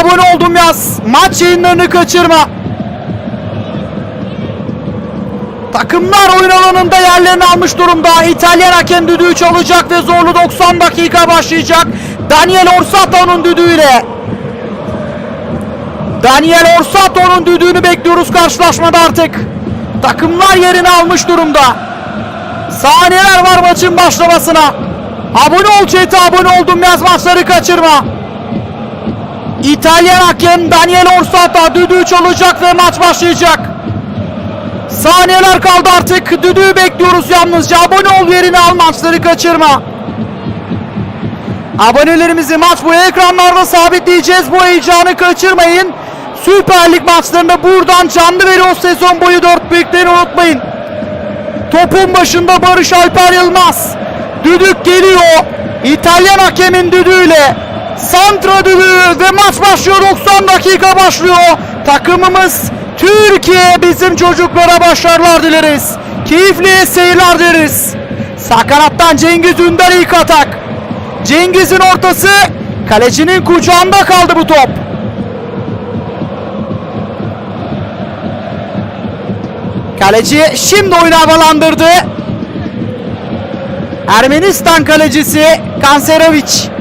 abone oldum yaz. Maç yayınlarını kaçırma. Takımlar oyun alanında yerlerini almış durumda. İtalyan hakem düdüğü çalacak ve zorlu 90 dakika başlayacak. Daniel Orsato'nun düdüğüyle. Daniel Orsato'nun düdüğünü bekliyoruz karşılaşmada artık. Takımlar yerini almış durumda. Saniyeler var maçın başlamasına. Abone ol chat'e abone oldum yaz maçları kaçırma. İtalyan hakem Daniel Orsato düdüğü çalacak ve maç başlayacak. Saniyeler kaldı artık. Düdüğü bekliyoruz yalnızca. Abone ol yerini al maçları kaçırma. Abonelerimizi maç bu ekranlarda sabitleyeceğiz. Bu heyecanı kaçırmayın. Süper Lig maçlarında buradan canlı veriyoruz sezon boyu 4 büyüklerini unutmayın. Topun başında Barış Alper Yılmaz. Düdük geliyor. İtalyan hakemin düdüğüyle. Santra düdüğü ve maç başlıyor. 90 dakika başlıyor. Takımımız Türkiye bizim çocuklara başarılar dileriz. Keyifli seyirler dileriz. Sağ kanattan Cengiz Ünder ilk atak. Cengiz'in ortası kalecinin kucağında kaldı bu top. Kaleci şimdi oyunu havalandırdı. Ermenistan kalecisi Kanserovic.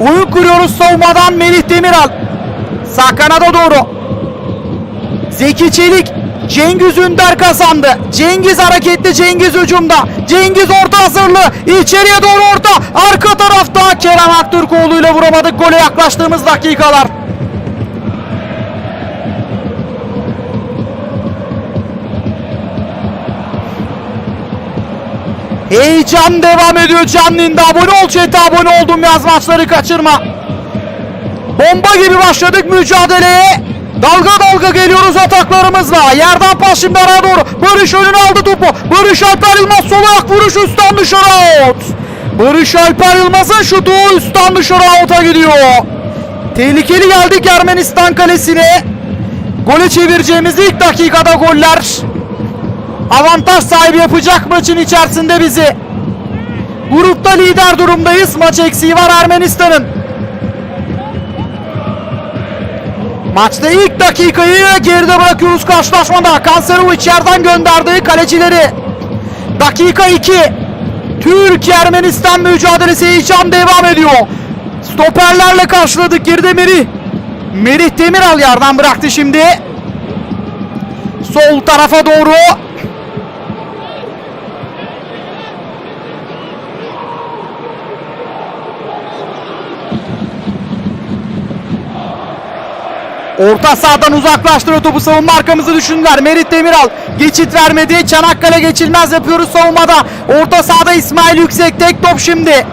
Oyun kuruyoruz savunmadan Melih Demiral. Sağ kanada doğru. Zeki Çelik. Cengiz Ünder kazandı. Cengiz hareketli Cengiz hücumda. Cengiz orta hazırlı. İçeriye doğru orta. Arka tarafta Kerem Aktürkoğlu ile vuramadık. Gole yaklaştığımız dakikalar. Heyecan devam ediyor canlında. Abone ol chat'e abone oldum yaz maçları kaçırma. Bomba gibi başladık mücadeleye. Dalga dalga geliyoruz ataklarımızla. Yerden pas şimdi araya doğru. Barış önüne aldı topu. Barış Alper Yılmaz sol ayak vuruş üstten dışarı out. Barış Alper Yılmaz'ın şutu üstten dışarı out'a gidiyor. Tehlikeli geldik Ermenistan kalesine. Gole çevireceğimiz ilk dakikada goller. Avantaj sahibi yapacak maçın içerisinde bizi. Grupta lider durumdayız. Maç eksiği var Ermenistan'ın. Maçta ilk dakikayı geride bırakıyoruz karşılaşmada. Kanserovic yerden gönderdi kalecileri. Dakika 2. Türkiye Ermenistan mücadelesi heyecan devam ediyor. Stoperlerle karşıladık geride Merih. Merih Demiral yerden bıraktı şimdi. Sol tarafa doğru Orta sahadan uzaklaştırıyor topu savunma arkamızı düşündüler. Merit Demiral geçit vermedi. Çanakkale geçilmez yapıyoruz savunmada. Orta sahada İsmail Yüksek tek top şimdi.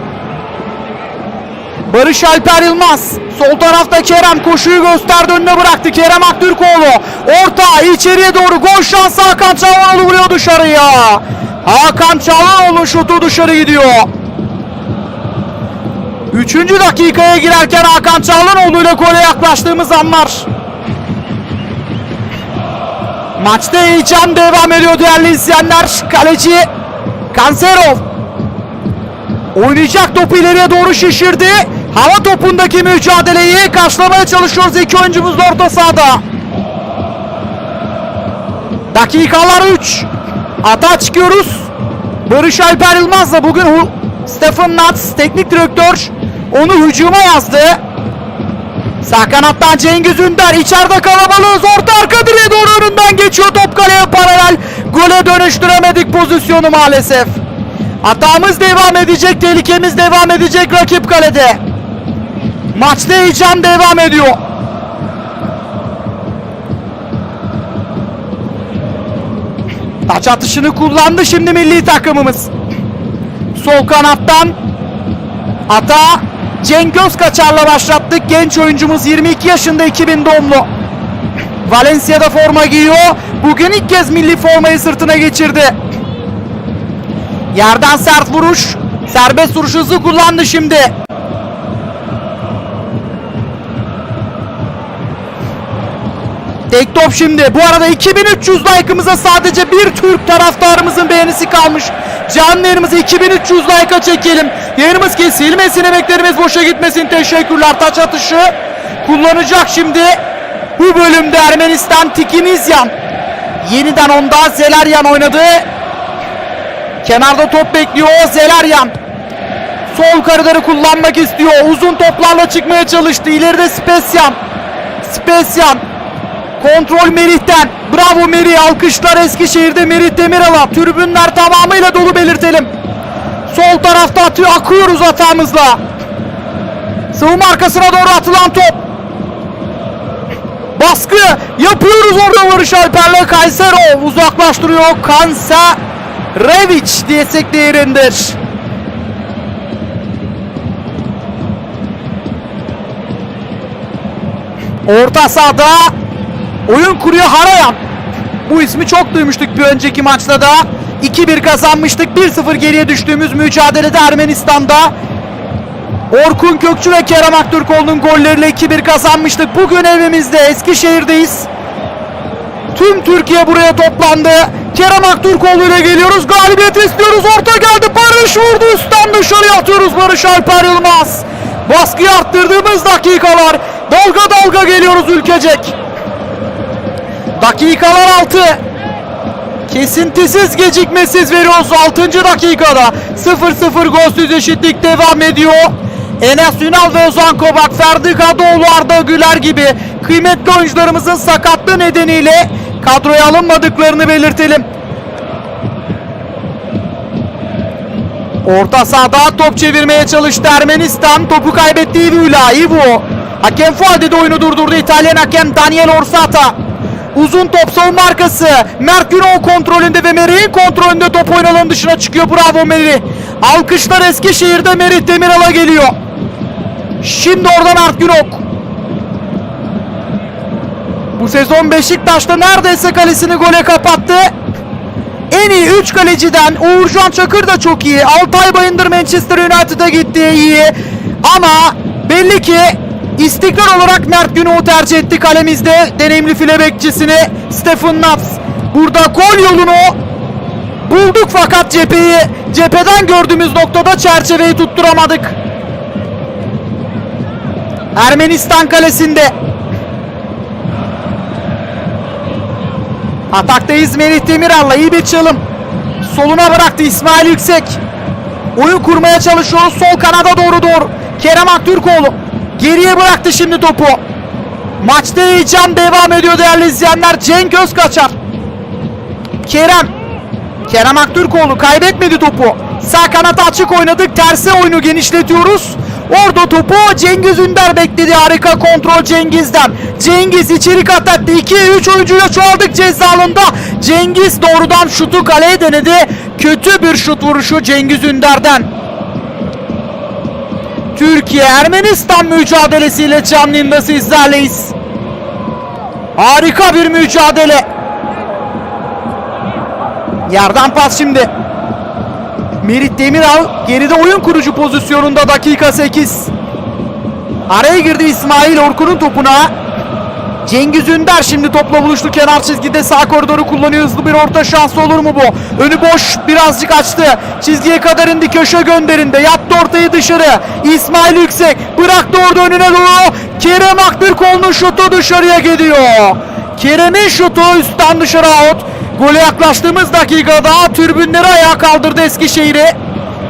Barış Alper Yılmaz. Sol tarafta Kerem koşuyu gösterdi önüne bıraktı. Kerem Aktürkoğlu. Orta içeriye doğru gol şansı Hakan Çağlanoğlu vuruyor dışarıya. Hakan Çağlanoğlu şutu dışarı gidiyor. Üçüncü dakikaya girerken Hakan Çağlanoğlu ile gole yaklaştığımız anlar. Maçta heyecan devam ediyor değerli izleyenler. Kaleci Kanserov oynayacak topu ileriye doğru şişirdi. Hava topundaki mücadeleyi karşılamaya çalışıyoruz iki oyuncumuz da orta sahada. Dakikalar 3. Ata çıkıyoruz. Barış Alper Yılmaz'la bugün Stefan Natz teknik direktör onu hücuma yazdı. Sağ kanattan Cengiz Ünder içeride kalabalığız orta arka direğe doğru önünden geçiyor top kaleye paralel gole dönüştüremedik pozisyonu maalesef. Hatamız devam edecek tehlikemiz devam edecek rakip kalede. Maçta heyecan devam ediyor. Taç atışını kullandı şimdi milli takımımız. Sol kanattan Ata Cenk Özkaçar'la başlattık. Genç oyuncumuz 22 yaşında 2000 doğumlu. Valencia'da forma giyiyor. Bugün ilk kez milli formayı sırtına geçirdi. Yerden sert vuruş. Serbest vuruş hızı kullandı şimdi. Tek top şimdi. Bu arada 2300 like'ımıza sadece bir Türk taraftarımızın beğenisi kalmış. Canlı yayınımızı 2300 like'a çekelim. Yayınımız kesilmesin, emeklerimiz boşa gitmesin. Teşekkürler. Taç atışı kullanacak şimdi. Bu bölümde Ermenistan Tikinizyan. Yeniden onda Zeleryan oynadı. Kenarda top bekliyor Zeleryan. Sol koridoru kullanmak istiyor. Uzun toplarla çıkmaya çalıştı. İleride Spesyan. Spesyan. Kontrol Merih'ten. Bravo Merih. Alkışlar Eskişehir'de Merih Demiral'a. Tribünler tamamıyla dolu belirtelim. Sol tarafta atıyor. Akıyoruz hatamızla. Savunma arkasına doğru atılan top. Baskı yapıyoruz orada Barış Alper'le Kaysero uzaklaştırıyor. Kansa Revic diyesek değerindir. Orta sahada oyun kuruyor Harayan. Bu ismi çok duymuştuk bir önceki maçta da. 2-1 kazanmıştık. 1-0 geriye düştüğümüz mücadelede Ermenistan'da. Orkun Kökçü ve Kerem Aktürkoğlu'nun golleriyle 2-1 kazanmıştık. Bugün evimizde Eskişehir'deyiz. Tüm Türkiye buraya toplandı. Kerem Aktürkoğlu ile geliyoruz. Galibiyet istiyoruz. Orta geldi. Barış vurdu. Üstten dışarıya atıyoruz Barış Alper Yılmaz. Baskıyı arttırdığımız dakikalar. Dalga dalga geliyoruz ülkecek. Dakikalar 6. Kesintisiz gecikmesiz veriyoruz 6. dakikada. 0-0 golsüz eşitlik devam ediyor. Enes Ünal ve Ozan Kobak, Ferdi Kadıoğlu, Arda Güler gibi kıymetli oyuncularımızın sakatlığı nedeniyle kadroya alınmadıklarını belirtelim. Orta sahada top çevirmeye çalıştı Ermenistan. Topu kaybetti Ivu'yla. Ivu. Hakem faul dedi oyunu durdurdu. İtalyan hakem Daniel Orsata. Uzun top savunma arkası. Mert Günok kontrolünde ve Merih'in kontrolünde top oyun dışına çıkıyor. Bravo Merih. Alkışlar Eskişehir'de Merih Demiral'a geliyor. Şimdi oradan Mert Günok. Bu sezon Beşiktaş'ta neredeyse kalesini gole kapattı. En iyi 3 kaleciden Uğurcan Çakır da çok iyi. Altay Bayındır Manchester United'a gitti iyi. Ama belli ki istikrar olarak Mert Günok'u tercih etti kalemizde. Deneyimli file bekçisini Stephen Nats. Burada gol yolunu bulduk fakat cepheyi cepheden gördüğümüz noktada çerçeveyi tutturamadık. Ermenistan kalesinde Ataktayız Melih Demiral'la iyi bir çalım. Soluna bıraktı İsmail Yüksek. Oyun kurmaya çalışıyoruz sol kanada doğru doğru. Kerem Aktürkoğlu geriye bıraktı şimdi topu. Maçta heyecan devam ediyor değerli izleyenler. Cenk Özkaçar. Kerem. Kerem Aktürkoğlu kaybetmedi topu. Sağ kanata açık oynadık. Terse oyunu genişletiyoruz. Orada topu Cengiz Ünder bekledi. Harika kontrol Cengiz'den. Cengiz içeri kat etti. 2-3 oyuncuyla çoğaldık ceza alanında. Cengiz doğrudan şutu kaleye denedi. Kötü bir şut vuruşu Cengiz Ünder'den. Türkiye Ermenistan mücadelesiyle canlı yayında sizlerleyiz. Harika bir mücadele. Yerden pas şimdi. Merit Demiral geride oyun kurucu pozisyonunda dakika 8. Araya girdi İsmail Orkun'un topuna. Cengiz Ünder şimdi topla buluştu kenar çizgide sağ koridoru kullanıyor hızlı bir orta şansı olur mu bu? Önü boş birazcık açtı. Çizgiye kadar indi köşe gönderinde yattı ortayı dışarı. İsmail Yüksek bıraktı orada önüne doğru. Kerem Aktürkoğlu'nun şutu dışarıya gidiyor. Kerem'in şutu üstten dışarı out. Gole yaklaştığımız dakikada tribünleri ayağa kaldırdı Eskişehir'i.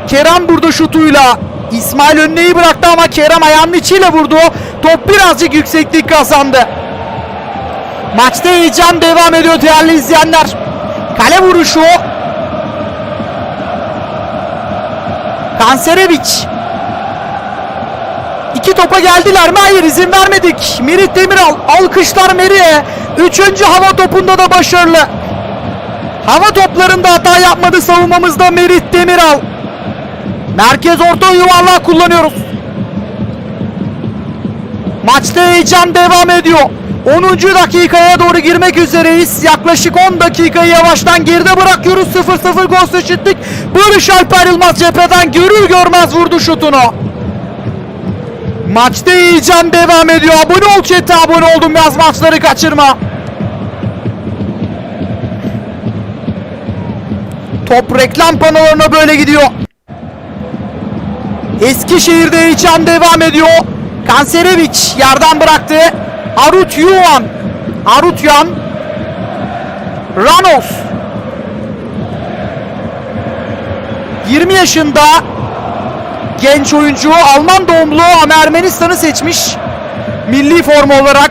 Kerem burada şutuyla İsmail önüneyi bıraktı ama Kerem ayağının içiyle vurdu. Top birazcık yükseklik kazandı. Maçta heyecan devam ediyor değerli izleyenler. Kale vuruşu. Kansereviç. İki topa geldiler mi? Hayır izin vermedik. Merit Demiral alkışlar Meri'ye. Üçüncü hava topunda da başarılı. Hava toplarında hata yapmadı savunmamızda Merit Demiral. Merkez orta yuvarlağı kullanıyoruz. Maçta heyecan devam ediyor. 10. dakikaya doğru girmek üzereyiz. Yaklaşık 10 dakikayı yavaştan geride bırakıyoruz. 0-0 gol eşitlik. Barış Alper Yılmaz cepheden görür görmez vurdu şutunu. Maçta heyecan devam ediyor. Abone ol chat'e abone oldum yaz maçları kaçırma. Top reklam panolarına böyle gidiyor. Eskişehir'de heyecan devam ediyor. Kansereviç yerden bıraktı. Arut Yuan. Arut Yan. Ranos. 20 yaşında genç oyuncu Alman doğumlu ama Ermenistan'ı seçmiş. Milli forma olarak.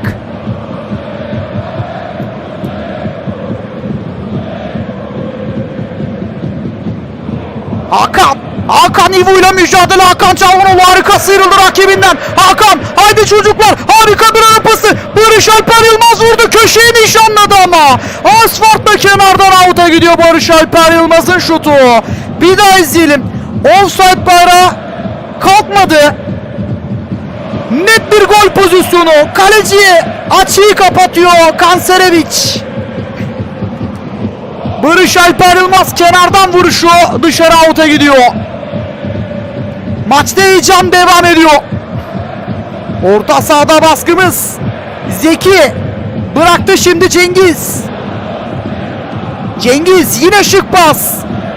Hakan. Hakan İvo ile mücadele. Hakan Çalhanoğlu harika sıyrıldı rakibinden. Hakan haydi çocuklar. Harika bir ara pası. Barış Alper Yılmaz vurdu. Köşeyi nişanladı ama. Asfaltla kenardan out'a gidiyor Barış Alper Yılmaz'ın şutu. Bir daha izleyelim. Offside bayrağı kalkmadı. Net bir gol pozisyonu. Kaleci açıyı kapatıyor Kansereviç. Barış Alper Yılmaz kenardan vuruşu dışarı out'a gidiyor. Maçta heyecan devam ediyor. Orta sahada baskımız. Zeki bıraktı şimdi Cengiz. Cengiz yine şık pas.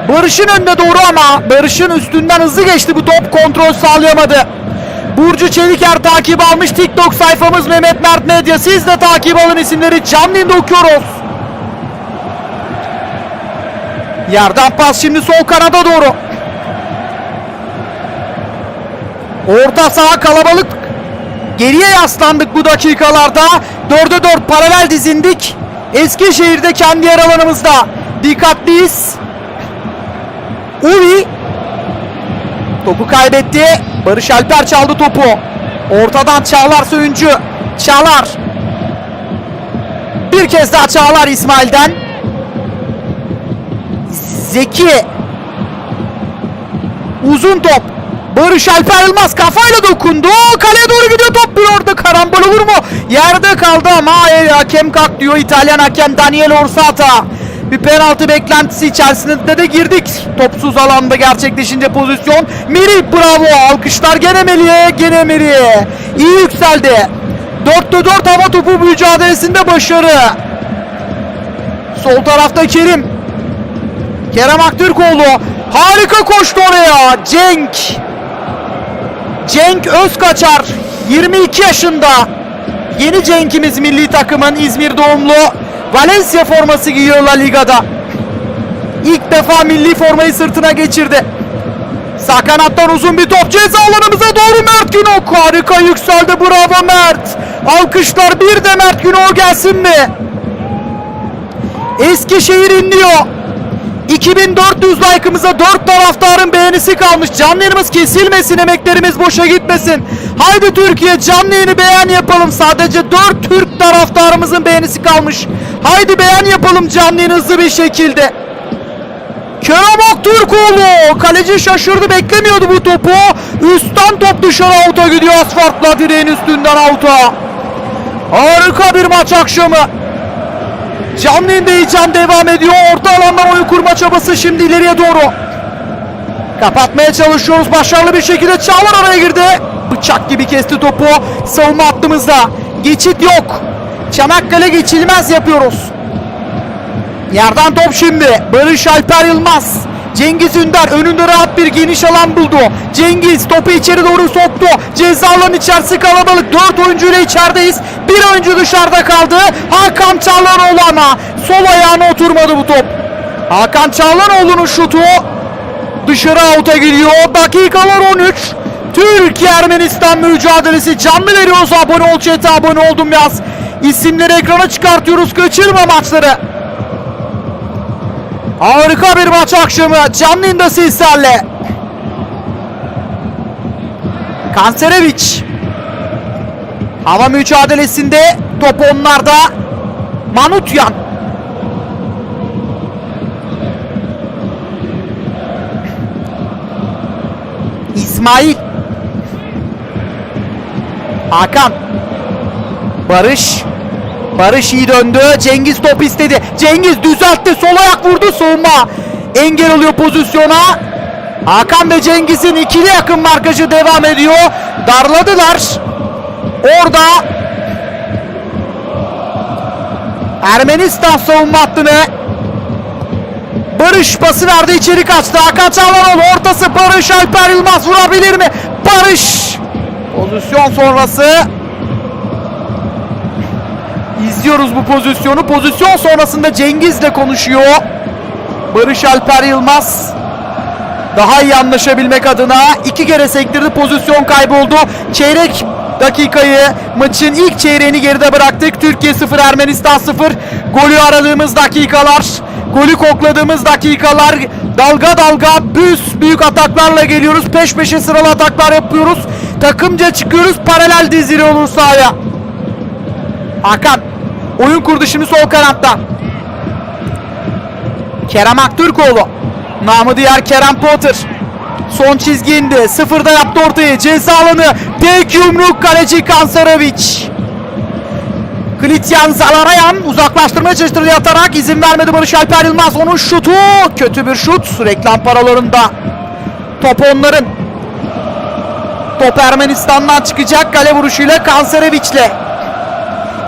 Barış'ın önünde doğru ama Barış'ın üstünden hızlı geçti bu top kontrol sağlayamadı. Burcu Çeliker takip almış TikTok sayfamız Mehmet Mert Medya. Siz de takip alın isimleri canlı okuyoruz. Yerden pas şimdi sol kanada doğru. Orta saha kalabalık. Geriye yaslandık bu dakikalarda. Dörde dört paralel dizindik. Eskişehir'de kendi yer alanımızda. Dikkatliyiz. Uri topu kaybetti. Barış Alper çaldı topu. Ortadan Çağlar Söyüncü. Çağlar. Bir kez daha Çağlar İsmail'den. Zeki. Uzun top. Barış Alper Yılmaz kafayla dokundu. Kaleye doğru gidiyor top bir orada karambol olur mu? Yerde kaldı ama hayır, hakem kalk diyor İtalyan hakem Daniel Orsata. Bir penaltı beklentisi içerisinde de girdik. Topsuz alanda gerçekleşince pozisyon. Meri bravo. Alkışlar gene Melih'e gene Meri'ye. İyi yükseldi. 4'te 4 hava topu mücadelesinde başarı. Sol tarafta Kerim. Kerem Aktürkoğlu harika koştu oraya. Cenk. Cenk Özkaçar 22 yaşında. Yeni Cenk'imiz milli takımın İzmir doğumlu Valencia forması giyiyor La Liga'da. İlk defa milli formayı sırtına geçirdi. Sağ kanattan uzun bir top ceza alanımıza doğru Mert Günok. Harika yükseldi bravo Mert. Alkışlar bir de Mert Günok gelsin mi? Eskişehir inliyor. 2400 like'ımıza 4 taraftarın beğenisi kalmış. Canlı yayınımız kesilmesin, emeklerimiz boşa gitmesin. Haydi Türkiye canlı yayını beğen yapalım. Sadece 4 Türk taraftarımızın beğenisi kalmış. Haydi beğen yapalım canlı yayın hızlı bir şekilde. Kerem Aktürkoğlu kaleci şaşırdı beklemiyordu bu topu. Üstten top dışarı avuta gidiyor asfaltla direğin üstünden avuta. Harika bir maç akşamı. Canlı yayında heyecan devam ediyor. Orta alandan oyun kurma çabası şimdi ileriye doğru. Kapatmaya çalışıyoruz. Başarılı bir şekilde Çağlar araya girdi. Bıçak gibi kesti topu. Savunma hattımızda. Geçit yok. Çanakkale geçilmez yapıyoruz. Yerden top şimdi. Barış Alper Yılmaz. Cengiz Ünder önünde rahat bir geniş alan buldu. Cengiz topu içeri doğru soktu. Ceza alanı içerisi kalabalık. 4 oyuncuyla içerideyiz. Bir oyuncu dışarıda kaldı. Hakan Çağlanoğlu ama sol ayağına oturmadı bu top. Hakan Çağlanoğlu'nun şutu dışarı avuta gidiyor. Dakikalar 13. Türkiye Ermenistan mücadelesi canlı veriyoruz. Abone ol chat'e abone oldum yaz. İsimleri ekrana çıkartıyoruz. Kaçırma maçları. Harika bir maç akşamı. Canlı yayında sizlerle. Kansereviç. Hava mücadelesinde top onlarda. Manutyan. İsmail. Hakan. Barış. Barış iyi döndü. Cengiz top istedi. Cengiz düzeltti. Sol ayak vurdu. Savunma engel oluyor pozisyona. Hakan ve Cengiz'in ikili yakın markajı devam ediyor. Darladılar. Orada Ermenistan savunma hattını Barış pası verdi içeri kaçtı. Hakan Çalhanoğlu ortası Barış Alper Yılmaz vurabilir mi? Barış pozisyon sonrası İzliyoruz bu pozisyonu. Pozisyon sonrasında Cengiz'le konuşuyor. Barış Alper Yılmaz daha iyi anlaşabilmek adına iki kere sektirdi pozisyon kayboldu. Çeyrek dakikayı maçın ilk çeyreğini geride bıraktık. Türkiye 0 Ermenistan 0. Golü aradığımız dakikalar, golü kokladığımız dakikalar. Dalga dalga büyük büyük ataklarla geliyoruz. Peş peşe sıralı ataklar yapıyoruz. Takımca çıkıyoruz. Paralel dizili olur sahaya. Hakan oyun kurdu şimdi sol kanatta. Kerem Aktürkoğlu. Namı diğer Kerem Potter. Son çizgi indi. Sıfırda yaptı ortayı. Ceza alanı. Tek yumruk kaleci Kansarevic. Klityan Zalarayan uzaklaştırmaya çalıştırdı atarak izin vermedi Barış Alper Yılmaz. Onun şutu kötü bir şut. Reklam paralarında. Top onların. Top Ermenistan'dan çıkacak kale vuruşuyla Kanserevic'le.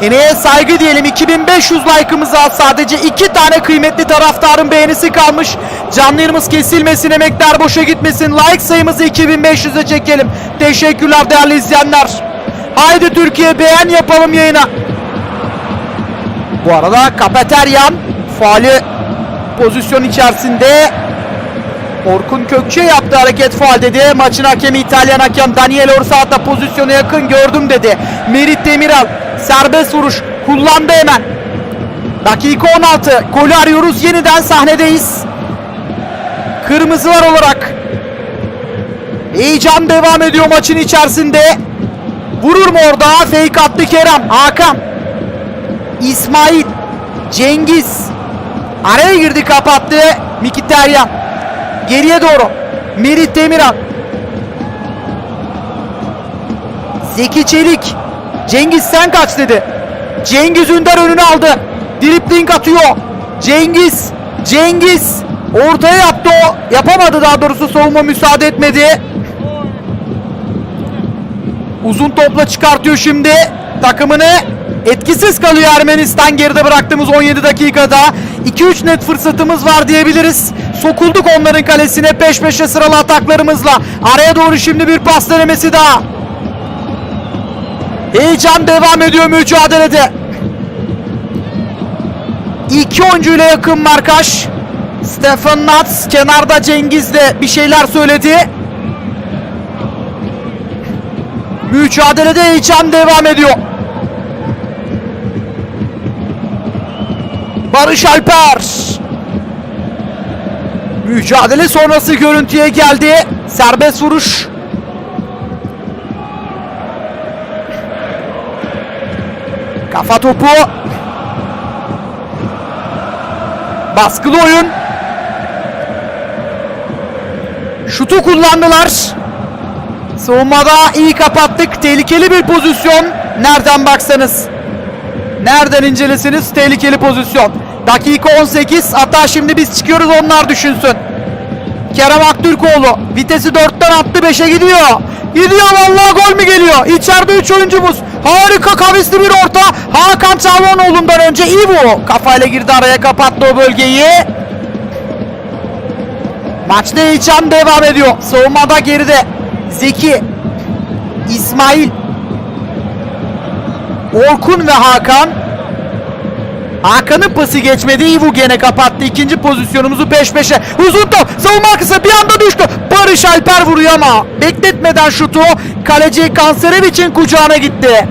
Emeğe saygı diyelim. 2500 like'ımız var. Sadece iki tane kıymetli taraftarın beğenisi kalmış. Canlı yayınımız kesilmesin, emekler boşa gitmesin. Like sayımızı 2500'e çekelim. Teşekkürler değerli izleyenler. Haydi Türkiye beğen yapalım yayına. Bu arada Kapeteryan faali pozisyon içerisinde Orkun Kökçe yaptı hareket faal dedi. Maçın hakemi İtalyan hakem Daniel Orsaat'a pozisyona yakın gördüm dedi. Merit Demiral serbest vuruş kullandı hemen. Dakika 16. Golü arıyoruz. Yeniden sahnedeyiz. Kırmızılar olarak heyecan devam ediyor maçın içerisinde. Vurur mu orada? Fake attı Kerem. Hakan. İsmail. Cengiz. Araya girdi kapattı. Mkhitaryan. Geriye doğru. Merit Demiran. Zeki Çelik. Cengiz sen kaç dedi. Cengiz Ünder önünü aldı. Dripling atıyor. Cengiz. Cengiz. Ortaya yaptı o. Yapamadı daha doğrusu savunma müsaade etmedi. Uzun topla çıkartıyor şimdi takımını. Etkisiz kalıyor Ermenistan geride bıraktığımız 17 dakikada. 2-3 net fırsatımız var diyebiliriz. Sokulduk onların kalesine peş peşe sıralı ataklarımızla. Araya doğru şimdi bir pas denemesi daha. Heyecan devam ediyor mücadelede. İki oyuncuyla yakın markaj. Stefan Nats kenarda Cengiz de bir şeyler söyledi. Mücadelede heyecan devam ediyor. Barış Alper. Mücadele sonrası görüntüye geldi. Serbest vuruş. Kafa topu. Baskılı oyun. Şutu kullandılar. Savunmada iyi kapattık. Tehlikeli bir pozisyon. Nereden baksanız. Nereden incelesiniz? Tehlikeli pozisyon. Dakika 18. Hatta şimdi biz çıkıyoruz onlar düşünsün. Kerem Aktürkoğlu vitesi 4'ten attı 5'e gidiyor. Gidiyor vallahi gol mü geliyor? İçeride 3 oyuncumuz. Harika kavisli bir orta. Hakan Çalhanoğlu'ndan önce İvo kafayla girdi araya kapattı o bölgeyi. Maçta heyecan devam ediyor. Savunmada geride. Zeki, İsmail, Orkun ve Hakan. Hakan'ın pası geçmedi. İvu gene kapattı. İkinci pozisyonumuzu peş peşe. Uzun top. Savunma arkası bir anda düştü. Barış Alper vuruyor ama bekletmeden şutu kaleci Kanserevic'in kucağına gitti.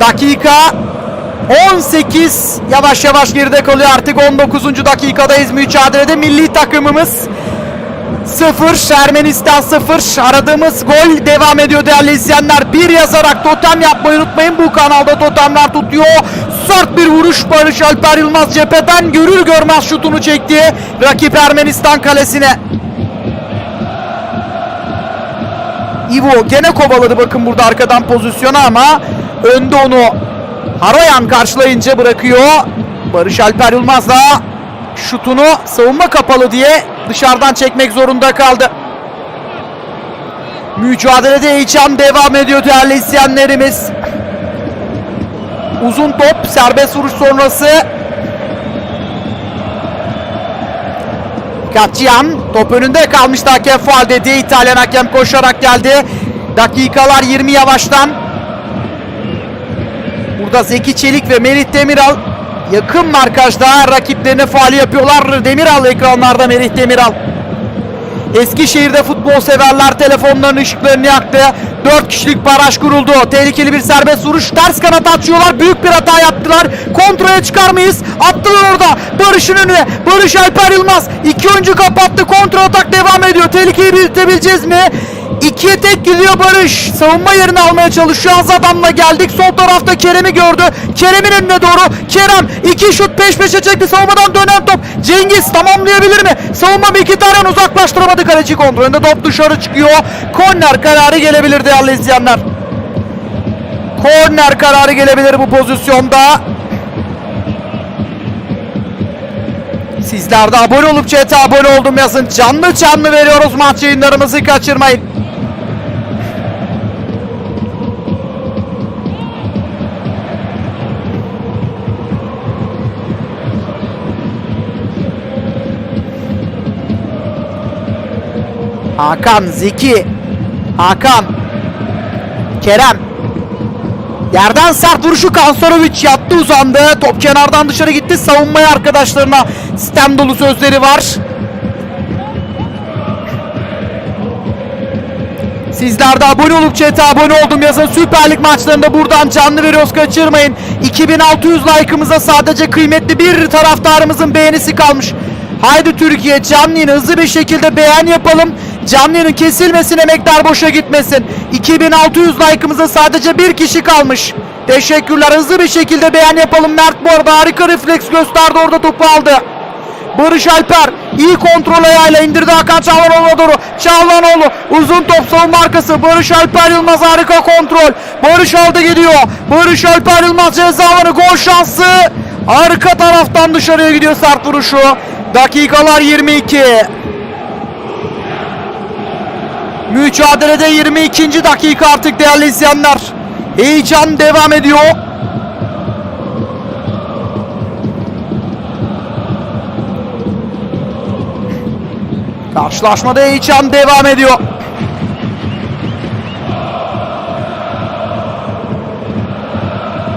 Dakika 18 yavaş yavaş geride kalıyor artık 19. dakikadayız mücadelede milli takımımız 0 Ermenistan 0 aradığımız gol devam ediyor değerli izleyenler. Bir yazarak totem yapmayı unutmayın. Bu kanalda totemler tutuyor. Sert bir vuruş. Barış Alper Yılmaz cepheden görür görmez şutunu çekti. Rakip Ermenistan kalesine. Ivo gene kovaladı bakın burada arkadan pozisyonu ama önde onu Harayan karşılayınca bırakıyor. Barış Alper Yılmaz da şutunu savunma kapalı diye dışarıdan çekmek zorunda kaldı. Mücadelede heyecan devam ediyor değerli izleyenlerimiz. Uzun top serbest vuruş sonrası. Kaçyan top önünde kalmıştı hakem faal dedi. İtalyan hakem koşarak geldi. Dakikalar 20 yavaştan. Burada Zeki Çelik ve Melih Demiral yakın markajda rakiplerine faali yapıyorlar. Demiral ekranlarda Melih Demiral. Eskişehir'de futbol severler telefonlarının ışıklarını yaktı. 4 kişilik baraj kuruldu. Tehlikeli bir serbest vuruş. Ters kanat açıyorlar. Büyük bir hata yaptılar. Kontraya çıkar mıyız? Attılar orada. Barış'ın önüne. Barış Alper Yılmaz. İki oyuncu kapattı. Kontra atak devam ediyor. Tehlikeyi belirtebileceğiz mi? İkiye tek gidiyor Barış. Savunma yerini almaya çalışıyor. Az adamla geldik. Sol tarafta Kerem'i gördü. Kerem'in önüne doğru. Kerem iki şut peş peşe çekti. Savunmadan dönen top. Cengiz tamamlayabilir mi? Savunma Mkhitaryan uzaklaştıramadı kaleci kontrolünde. Top dışarı çıkıyor. Korner kararı gelebilir değerli izleyenler. Korner kararı gelebilir bu pozisyonda. Sizler de abone olup chat'e abone oldum yazın. Canlı canlı veriyoruz maç yayınlarımızı kaçırmayın. Hakan, Zeki, Hakan, Kerem. Yerden sert vuruşu Kansorovic yattı uzandı. Top kenardan dışarı gitti. Savunmaya arkadaşlarına sistem dolu sözleri var. Sizler de abone olup chat'e abone oldum yazın. Süper Lig maçlarında buradan canlı veriyoruz kaçırmayın. 2600 like'ımıza sadece kıymetli bir taraftarımızın beğenisi kalmış. Haydi Türkiye canlı hızlı bir şekilde beğen yapalım. Canlı yayının kesilmesin emekler boşa gitmesin. 2600 like'ımıza sadece bir kişi kalmış. Teşekkürler hızlı bir şekilde beğen yapalım. Mert bu arada harika refleks gösterdi orada topu aldı. Barış Alper iyi kontrol ayağıyla indirdi Hakan Çağlanoğlu'na doğru. Çağlanoğlu uzun top savunma arkası. Barış Alper Yılmaz harika kontrol. Barış aldı gidiyor. Barış Alper Yılmaz ceza alanı gol şansı. Arka taraftan dışarıya gidiyor sert vuruşu. Dakikalar 22. Mücadelede 22. dakika artık değerli izleyenler. Heyecan devam ediyor. Karşılaşmada heyecan devam ediyor.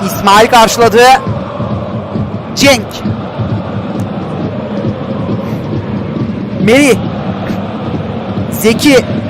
İsmail karşıladı. Cenk. Meri. Zeki.